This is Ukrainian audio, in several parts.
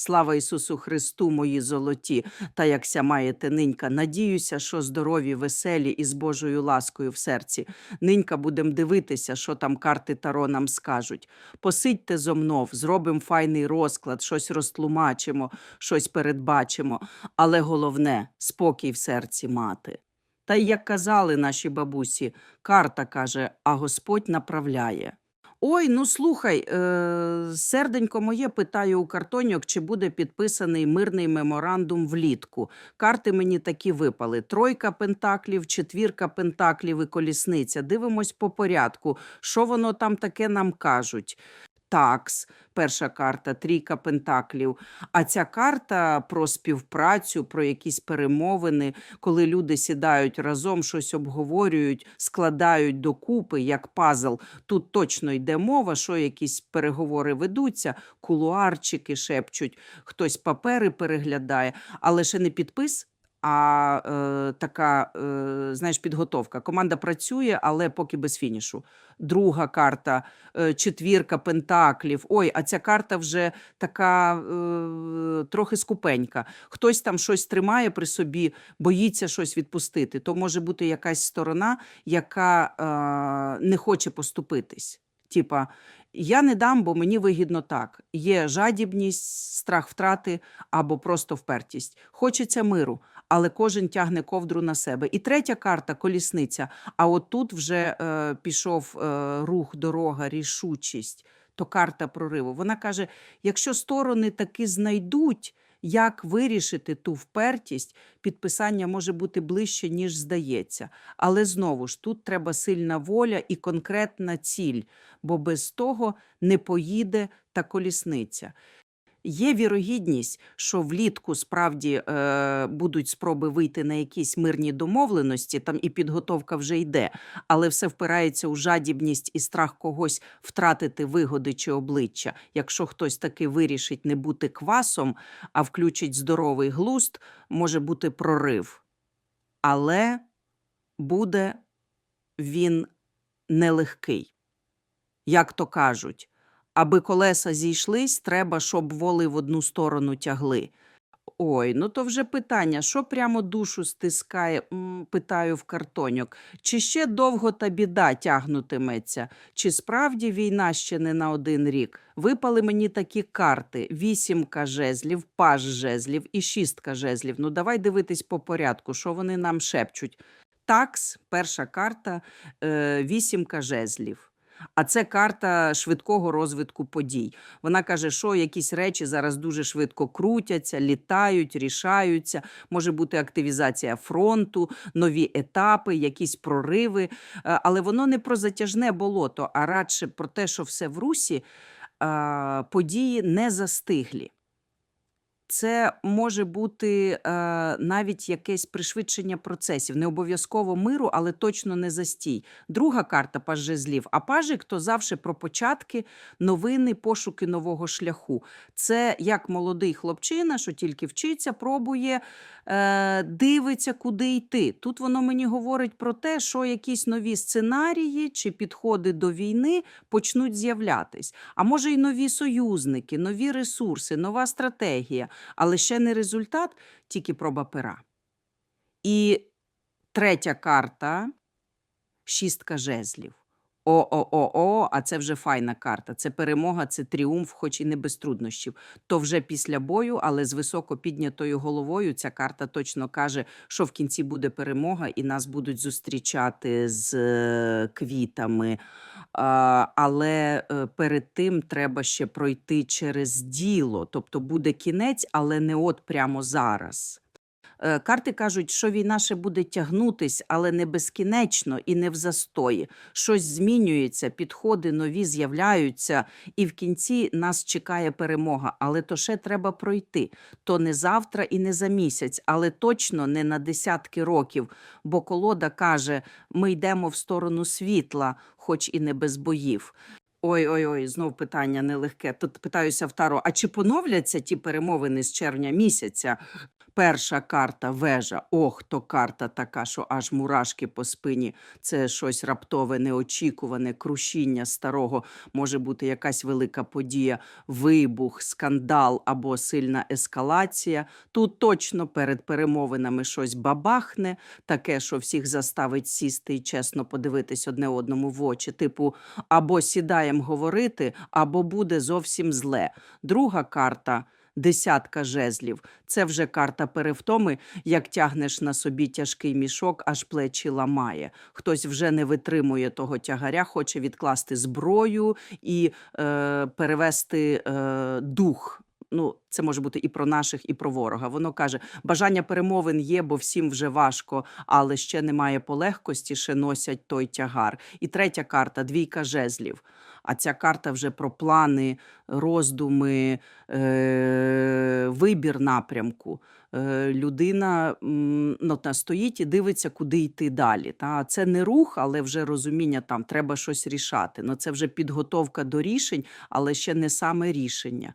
Слава Ісусу Христу, мої золоті, та якся маєте нинька. Надіюся, що здорові, веселі і з Божою ласкою в серці. Нинька будем дивитися, що там карти Таро нам скажуть. Посидьте зо мнов, зробимо файний розклад, щось розтлумачимо, щось передбачимо. Але головне спокій в серці мати. Та й як казали наші бабусі, карта каже, а Господь направляє. Ой, ну слухай, е, серденько моє питаю у картоньок, чи буде підписаний мирний меморандум влітку. Карти мені такі випали: тройка пентаклів, четвірка пентаклів і колісниця. Дивимось по порядку. Що воно там таке нам кажуть? Такс, перша карта, трійка пентаклів. А ця карта про співпрацю, про якісь перемовини, коли люди сідають разом, щось обговорюють, складають докупи як пазл. Тут точно йде мова, що якісь переговори ведуться, кулуарчики шепчуть, хтось папери переглядає, але ще не підпис. А е, така, е, знаєш, підготовка. Команда працює, але поки без фінішу. Друга карта, е, четвірка пентаклів. Ой, а ця карта вже така е, трохи скупенька. Хтось там щось тримає при собі, боїться щось відпустити. То може бути якась сторона, яка е, не хоче поступитись. Типа, я не дам, бо мені вигідно так. Є жадібність, страх втрати або просто впертість. Хочеться миру, але кожен тягне ковдру на себе. І третя карта колісниця. А от тут вже е, пішов е, рух, дорога, рішучість. То карта прориву. Вона каже: якщо сторони таки знайдуть, як вирішити ту впертість, підписання може бути ближче, ніж здається. Але знову ж тут треба сильна воля і конкретна ціль, бо без того не поїде та колісниця. Є вірогідність, що влітку справді е, будуть спроби вийти на якісь мирні домовленості, там і підготовка вже йде, але все впирається у жадібність і страх когось втратити вигоди чи обличчя. Якщо хтось таки вирішить не бути квасом, а включить здоровий глузд, може бути прорив. Але буде він нелегкий. Як то кажуть, аби колеса зійшлись, треба, щоб воли в одну сторону тягли. Ой, ну то вже питання, що прямо душу стискає, питаю в картоньок. Чи ще довго та біда тягнутиметься? Чи справді війна ще не на один рік? Випали мені такі карти: вісімка жезлів, паж жезлів і шістка жезлів. Ну давай дивитись по порядку, що вони нам шепчуть. Такс, перша карта, е, вісімка жезлів. А це карта швидкого розвитку подій. Вона каже, що якісь речі зараз дуже швидко крутяться, літають, рішаються. Може бути активізація фронту, нові етапи, якісь прориви. Е, Але воно не про затяжне болото, а радше про те, що все в русі події не застиглі. Це може бути е, навіть якесь пришвидшення процесів, не обов'язково миру, але точно не застій. Друга карта паж жезлів. А пажик то завжди про початки, новини, пошуки нового шляху. Це як молодий хлопчина, що тільки вчиться, пробує, е, дивиться, куди йти. Тут воно мені говорить про те, що якісь нові сценарії чи підходи до війни почнуть з'являтись. А може, й нові союзники, нові ресурси, нова стратегія, але ще не результат, тільки проба пера. І третя карта шістка жезлів. О-о-о-о, а це вже файна карта. Це перемога, це тріумф, хоч і не без труднощів. То вже після бою, але з високо піднятою головою ця карта точно каже, що в кінці буде перемога, і нас будуть зустрічати з е, квітами. Але е, перед тим треба ще пройти через діло. Тобто буде кінець, але не от прямо зараз. Е, Карти кажуть, що війна ще буде тягнутись, але не безкінечно і не в застої. Щось змінюється, підходи нові з'являються, і в кінці нас чекає перемога. Але то ще треба пройти. То не завтра і не за місяць, але точно не на десятки років. Бо колода каже: ми йдемо в сторону світла, хоч і не без боїв. Ой, ой, ой, знов питання нелегке. Тут питаюся в Таро, а чи поновляться ті перемовини з червня місяця? Перша карта вежа. Ох, то карта така, що аж мурашки по спині. Це щось раптове, неочікуване, крушіння старого. Може бути якась велика подія, вибух, скандал або сильна ескалація. Тут точно перед перемовинами щось бабахне, таке, що всіх заставить сісти і чесно подивитись одне одному в очі. Типу, або сідаємо говорити, або буде зовсім зле. Друга карта. Десятка жезлів. Це вже карта перевтоми, як тягнеш на собі тяжкий мішок, аж плечі ламає. Хтось вже не витримує того тягаря, хоче відкласти зброю і е, перевести е, дух. Ну, це може бути і про наших, і про ворога. Воно каже: бажання перемовин є, бо всім вже важко, але ще немає полегкості, ще носять той тягар. І третя карта двійка жезлів. А ця карта вже про плани, роздуми, е, вибір напрямку. Е, людина ну, та, стоїть і дивиться, куди йти далі. Та? Це не рух, але вже розуміння, там треба щось рішати. Ну, це вже підготовка до рішень, але ще не саме рішення.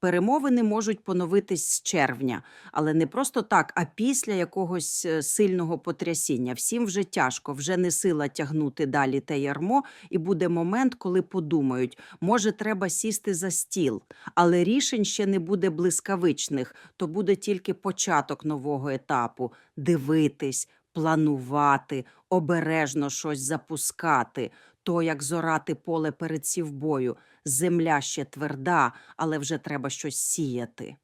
Перемовини можуть поновитись з червня, але не просто так, а після якогось е, сильного потрясіння. Всім вже тяжко, вже не сила тягнути далі те ярмо, і буде момент, коли подумають, може, треба сісти за стіл, але рішень ще не буде блискавичних, то буде тільки початок нового етапу дивитись, планувати, обережно щось запускати. То як зорати поле перед сівбою, земля ще тверда, але вже треба щось сіяти.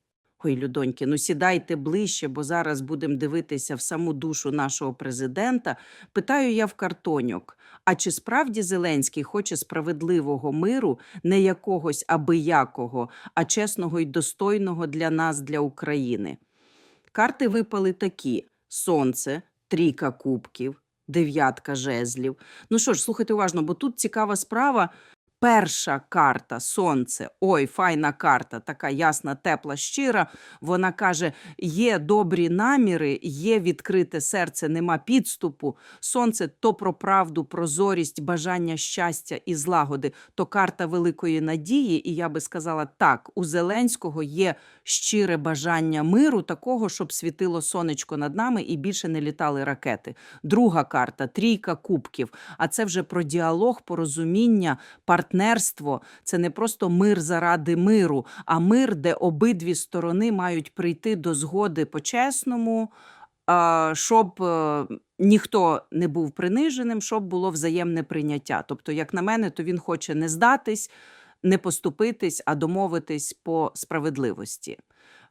Ой, людоньки, ну сідайте ближче, бо зараз будемо дивитися в саму душу нашого президента. Питаю я в картоньок: а чи справді Зеленський хоче справедливого миру, не якогось абиякого, а чесного і достойного для нас, для України? Карти випали такі: сонце, трійка кубків, дев'ятка жезлів. Ну що ж, слухайте уважно, бо тут цікава справа. Перша карта сонце. Ой, файна карта, така ясна, тепла, щира. Вона каже: є добрі наміри, є відкрите серце, нема підступу. Сонце то про правду, прозорість, бажання щастя і злагоди, то карта великої надії. І я би сказала, так, у Зеленського є щире бажання миру, такого, щоб світило сонечко над нами і більше не літали ракети. Друга карта трійка кубків. А це вже про діалог, порозуміння, партнерство. Це не просто мир заради миру, а мир, де обидві сторони мають прийти до згоди по-чесному. Щоб е, ніхто не був приниженим, щоб було взаємне прийняття. Тобто, як на мене, то він хоче не здатись, не поступитись, а домовитись по справедливості.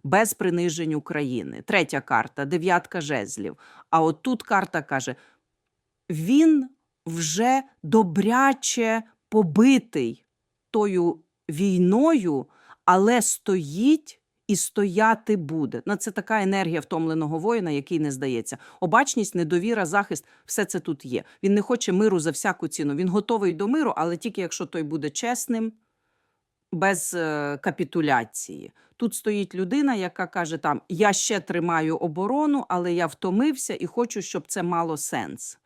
Без принижень України. Третя карта дев'ятка жезлів. А от тут карта каже: він вже добряче побитий тою війною, але стоїть і стояти буде. Ну, це така енергія втомленого воїна, який не здається. Обачність, недовіра, захист все це тут є. Він не хоче миру за всяку ціну. Він готовий до миру, але тільки якщо той буде чесним, без е, капітуляції. Тут стоїть людина, яка каже: там я ще тримаю оборону, але я втомився і хочу, щоб це мало сенс.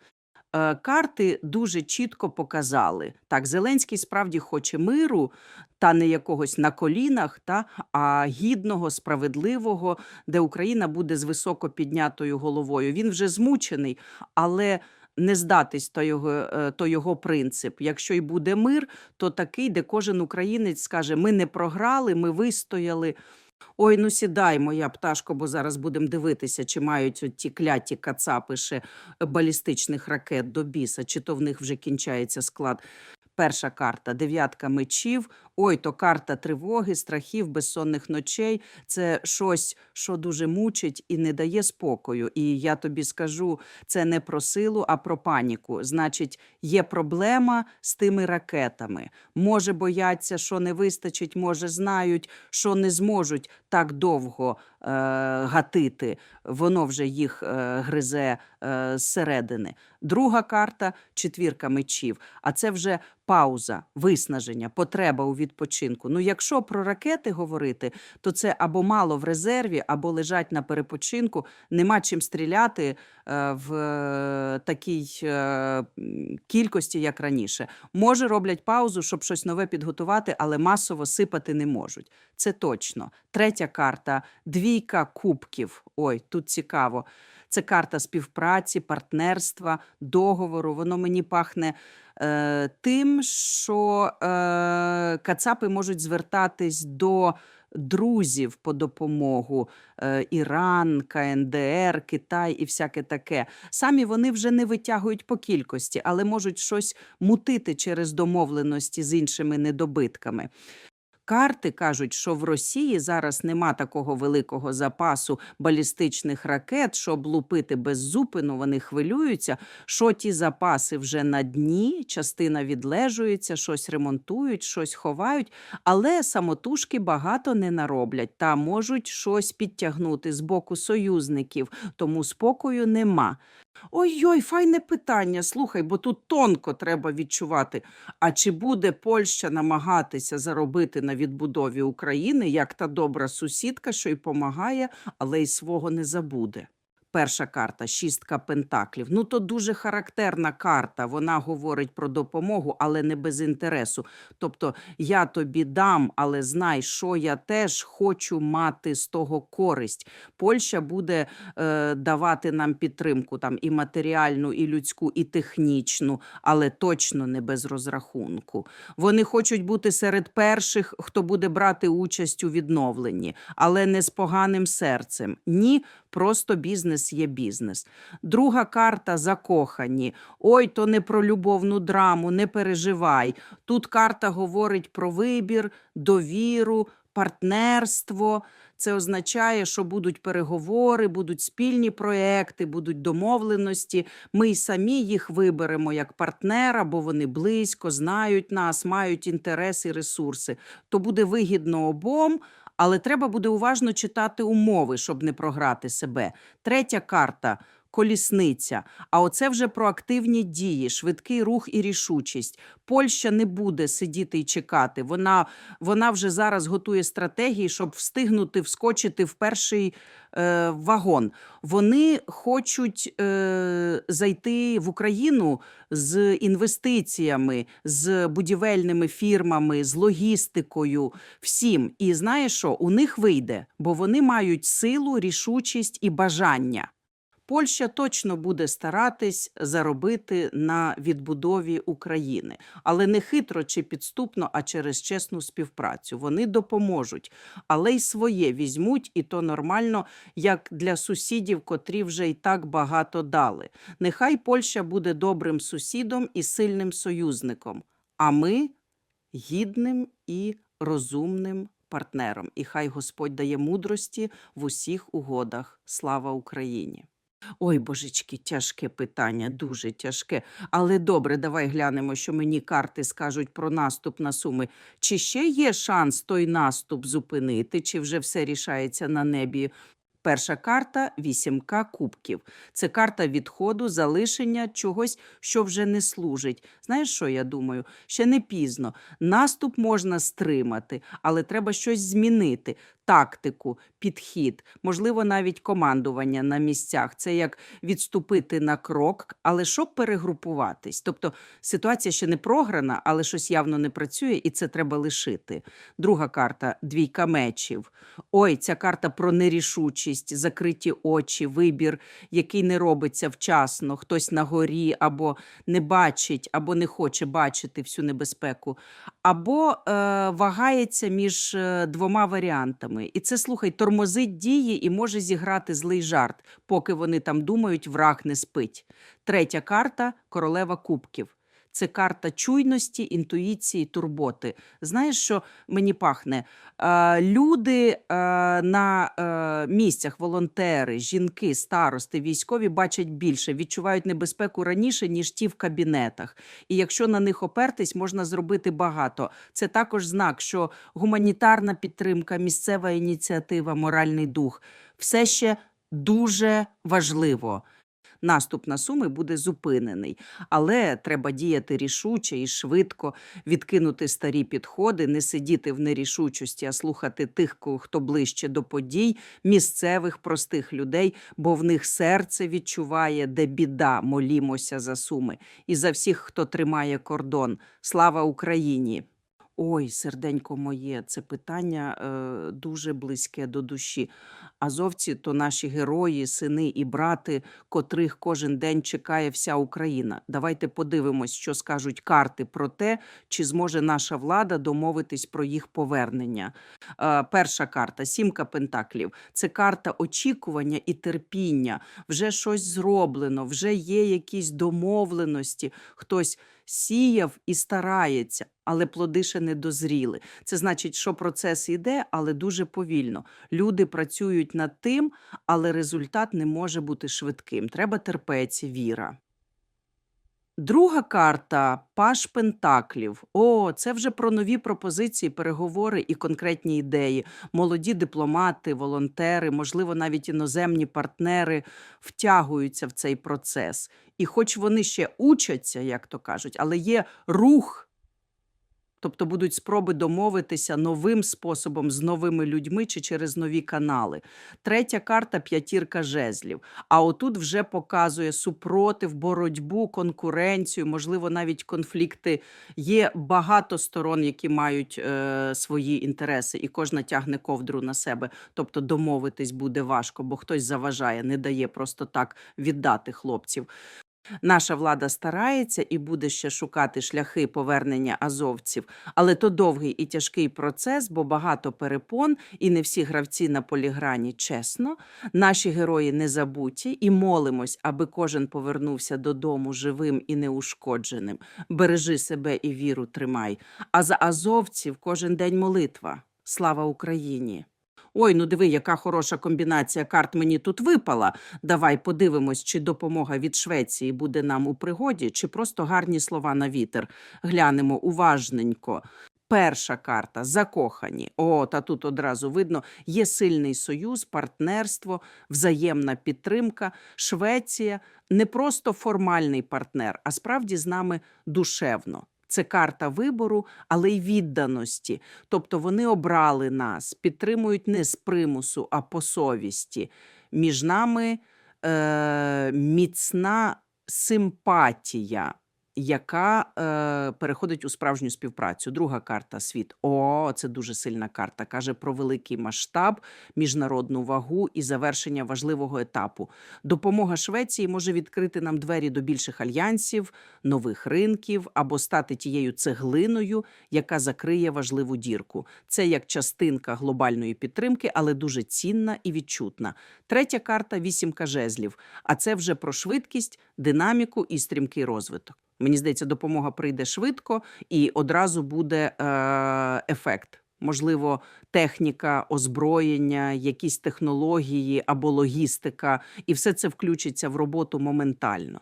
Е, Карти дуже чітко показали. Так, Зеленський справді хоче миру, та не якогось на колінах, та, а гідного, справедливого, де Україна буде з високо піднятою головою. Він вже змучений, але не здатись то його, е, то його принцип. Якщо й буде мир, то такий, де кожен українець скаже: ми не програли, ми вистояли. Ой, ну сідай, моя пташко, бо зараз будемо дивитися, чи мають ті кляті кацапи ще балістичних ракет до біса, чи то в них вже кінчається склад. Перша карта дев'ятка мечів. Ой, то карта тривоги, страхів, безсонних ночей. Це щось, що дуже мучить і не дає спокою. І я тобі скажу, це не про силу, а про паніку. Значить, є проблема з тими ракетами. Може, бояться, що не вистачить, може, знають, що не зможуть так довго е, гатити. Воно вже їх е, гризе е, зсередини. Друга карта четвірка мечів. А це вже пауза, виснаження, потреба у відпочинку. Ну, якщо про ракети говорити, то це або мало в резерві, або лежать на перепочинку. Нема чим стріляти е, в е, такій е, кількості, як раніше. Може, роблять паузу, щоб щось нове підготувати, але масово сипати не можуть. Це точно. Третя карта двійка кубків. Ой, тут цікаво. Це карта співпраці, партнерства, договору. Воно мені пахне е, тим, що е, кацапи можуть звертатись до друзів по допомогу. Е, Іран, КНДР, Китай і всяке таке. Самі вони вже не витягують по кількості, але можуть щось мутити через домовленості з іншими недобитками. Карти кажуть, що в Росії зараз нема такого великого запасу балістичних ракет, щоб лупити без зупину. Вони хвилюються, що ті запаси вже на дні, частина відлежується, щось ремонтують, щось ховають, але самотужки багато не нароблять та можуть щось підтягнути з боку союзників, тому спокою нема. Ой-ой, файне питання. Слухай, бо тут тонко треба відчувати. А чи буде Польща намагатися заробити на відбудові України, як та добра сусідка, що й помагає, але й свого не забуде? Перша карта шістка пентаклів. Ну то дуже характерна карта. Вона говорить про допомогу, але не без інтересу. Тобто я тобі дам, але знай, що я теж хочу мати з того користь. Польща буде е, давати нам підтримку там і матеріальну, і людську, і технічну, але точно не без розрахунку. Вони хочуть бути серед перших, хто буде брати участь у відновленні, але не з поганим серцем. Ні, просто бізнес є бізнес. Друга карта закохані. Ой, то не про любовну драму, не переживай. Тут карта говорить про вибір, довіру, партнерство. Це означає, що будуть переговори, будуть спільні проекти, будуть домовленості. Ми й самі їх виберемо як партнера, бо вони близько, знають нас, мають інтереси ресурси. То буде вигідно обом, але треба буде уважно читати умови, щоб не програти себе. Третя карта. Колісниця, а оце вже про активні дії, швидкий рух і рішучість. Польща не буде сидіти і чекати. Вона, вона вже зараз готує стратегії, щоб встигнути вскочити в перший е, вагон. Вони хочуть е, зайти в Україну з інвестиціями, з будівельними фірмами, з логістикою, всім. І знаєш що? У них вийде, бо вони мають силу, рішучість і бажання. Польща точно буде старатись заробити на відбудові України, але не хитро чи підступно, а через чесну співпрацю. Вони допоможуть, але й своє візьмуть, і то нормально, як для сусідів, котрі вже й так багато дали. Нехай Польща буде добрим сусідом і сильним союзником, а ми гідним і розумним партнером. І хай Господь дає мудрості в усіх угодах. Слава Україні! Ой, божечки, тяжке питання, дуже тяжке. Але добре, давай глянемо, що мені карти скажуть про наступ на суми. Чи ще є шанс той наступ зупинити, чи вже все рішається на небі? Перша карта вісімка кубків. Це карта відходу, залишення чогось, що вже не служить. Знаєш, що я думаю? Ще не пізно. Наступ можна стримати, але треба щось змінити. Тактику, підхід, можливо, навіть командування на місцях. Це як відступити на крок, але щоб перегрупуватись. Тобто ситуація ще не програна, але щось явно не працює, і це треба лишити. Друга карта двійка мечів. Ой, ця карта про нерішучість, закриті очі, вибір, який не робиться вчасно, хтось на горі або не бачить, або не хоче бачити всю небезпеку, або е, вагається між е, двома варіантами. І це, слухай, тормозить дії і може зіграти злий жарт, поки вони там думають, враг не спить. Третя карта королева кубків. Це карта чуйності, інтуїції, турботи. Знаєш, що мені пахне? Е, люди е, на е, місцях, волонтери, жінки, старости, військові бачать більше, відчувають небезпеку раніше, ніж ті в кабінетах. І якщо на них опертись, можна зробити багато. Це також знак, що гуманітарна підтримка, місцева ініціатива, моральний дух все ще дуже важливо. Наступ на суми буде зупинений. Але треба діяти рішуче і швидко, відкинути старі підходи, не сидіти в нерішучості, а слухати тих, хто ближче до подій, місцевих простих людей, бо в них серце відчуває, де біда, молімося за суми, і за всіх, хто тримає кордон. Слава Україні! Ой, серденько моє, це питання е, дуже близьке до душі. Азовці то наші герої, сини і брати, котрих кожен день чекає вся Україна. Давайте подивимось, що скажуть карти про те, чи зможе наша влада домовитись про їх повернення. Е, перша карта сімка пентаклів. Це карта очікування і терпіння. Вже щось зроблено, вже є якісь домовленості. Хтось сіяв і старається, але плоди ще не дозріли. Це значить, що процес йде, але дуже повільно. Люди працюють над тим, але результат не може бути швидким. Треба терпець, віра. Друга карта Паш Пентаклів. О, це вже про нові пропозиції, переговори і конкретні ідеї. Молоді дипломати, волонтери, можливо, навіть іноземні партнери втягуються в цей процес. І хоч вони ще учаться, як то кажуть, але є рух. Тобто будуть спроби домовитися новим способом з новими людьми чи через нові канали. Третя карта п'ятірка жезлів. А отут вже показує супротив, боротьбу, конкуренцію, можливо, навіть конфлікти. Є багато сторон, які мають е, свої інтереси, і кожна тягне ковдру на себе. Тобто домовитись буде важко, бо хтось заважає, не дає просто так віддати хлопців. Наша влада старається і буде ще шукати шляхи повернення азовців, але то довгий і тяжкий процес, бо багато перепон, і не всі гравці на поліграні чесно. Наші герої не забуті і молимось, аби кожен повернувся додому живим і неушкодженим. Бережи себе і віру тримай. А за азовців кожен день молитва. Слава Україні! Ой, ну диви, яка хороша комбінація карт мені тут випала. Давай подивимось, чи допомога від Швеції буде нам у пригоді, чи просто гарні слова на вітер. Глянемо уважненько. Перша карта закохані. О, та тут одразу видно, є сильний союз, партнерство, взаємна підтримка. Швеція не просто формальний партнер, а справді з нами душевно. Це карта вибору, але й відданості. Тобто вони обрали нас, підтримують не з примусу, а по совісті. Між нами е, міцна симпатія, яка е, переходить у справжню співпрацю. Друга карта світ. О, це дуже сильна карта. Каже про великий масштаб, міжнародну вагу і завершення важливого етапу. Допомога Швеції може відкрити нам двері до більших альянсів, нових ринків або стати тією цеглиною, яка закриє важливу дірку. Це як частинка глобальної підтримки, але дуже цінна і відчутна. Третя карта вісімка жезлів. А це вже про швидкість, динаміку і стрімкий розвиток. Мені здається, допомога прийде швидко і одразу буде е, ефект. Можливо, техніка, озброєння, якісь технології або логістика, і все це включиться в роботу моментально.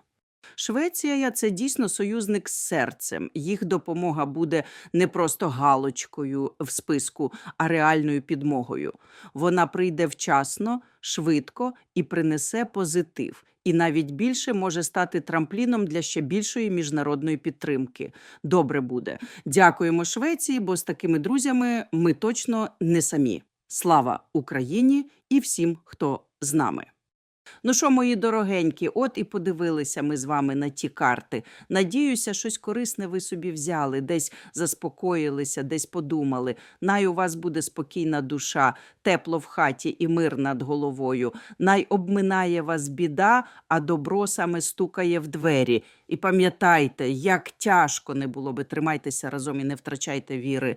Швеція це дійсно союзник з серцем. Їх допомога буде не просто галочкою в списку, а реальною підмогою. Вона прийде вчасно, швидко і принесе позитив. І навіть більше може стати трампліном для ще більшої міжнародної підтримки. Добре буде. Дякуємо Швеції, бо з такими друзями ми точно не самі. Слава Україні і всім, хто з нами. Ну що, мої дорогенькі, от і подивилися ми з вами на ті карти. Надіюся, щось корисне ви собі взяли, десь заспокоїлися, десь подумали. Най у вас буде спокійна душа, тепло в хаті і мир над головою. Най обминає вас біда, а добро саме стукає в двері. І пам'ятайте, як тяжко не було би, тримайтеся разом і не втрачайте віри.